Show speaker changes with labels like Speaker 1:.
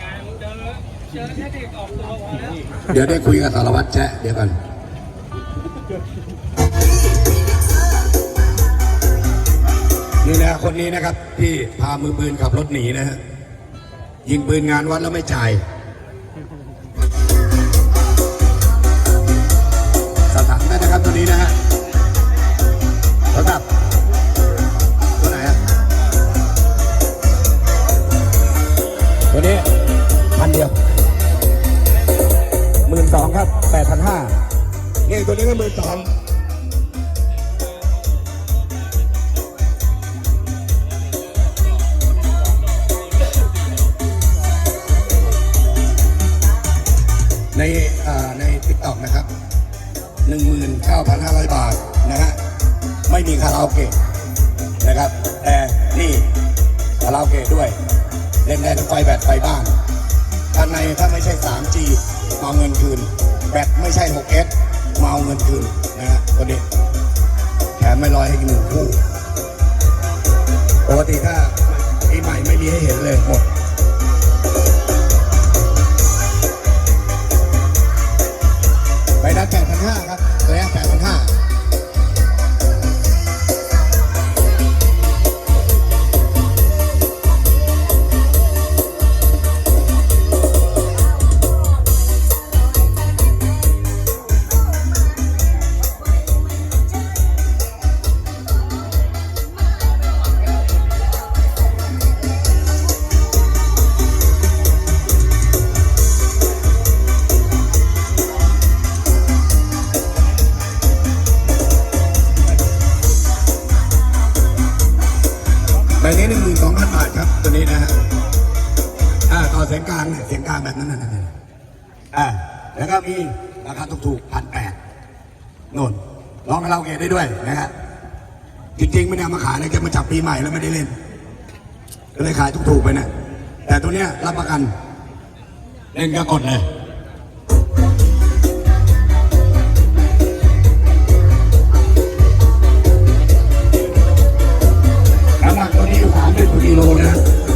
Speaker 1: งานเจอเจอแค่เด็กออกตัววะ
Speaker 2: เดี๋ยวได้คุยกับสารวัตรแชะเดี๋ยวกันนี่นะคนนี้นะครับ ที่พามือปืนขับรถหนีนะฮะยิงปืนงานวัดแล้วไม่จ่าย วนี้พันเดียวหมื่นสองครับแปดพันห้าเนี่ตัวนี้ก็หมื่นสองในในติ๊กต็อกนะครับ 19,500 บาทนะฮะ ไม่มีคาราโอเกะนะครับ แต่นี่คาราโอเกะด้วย เล่นได้ทั้งไฟแบตไฟบ้านข้างในถ้าไม่ใช่ 3G มาเอาเงินคืน แบตไม่ใช่ 6S มาเอาเงินคืนนะฮะตัวนี้แถมไม่ลอยให้อีกหนึ่งคู่ปกติถ้าปีใหม่ไม่มีให้เห็นเลยหมด สองพันบาทครับตัวนี้นะฮะอ่าต่อเสียงกลางเนี่ยเสียงกลางแบบนั้นนะนะอ่าแล้วก็มีราคาถูกๆพันแปดน่นร้องคาราโอเกะได้ด้วยนะฮะจริงๆไม่ได้มาขายเลยจะมาจับปีใหม่แล้วไม่ได้เล่นก็เลยขายถูกๆไปนะแต่ตัวเนี้ยรับประกัน เล่นก็กดเลย น้ำห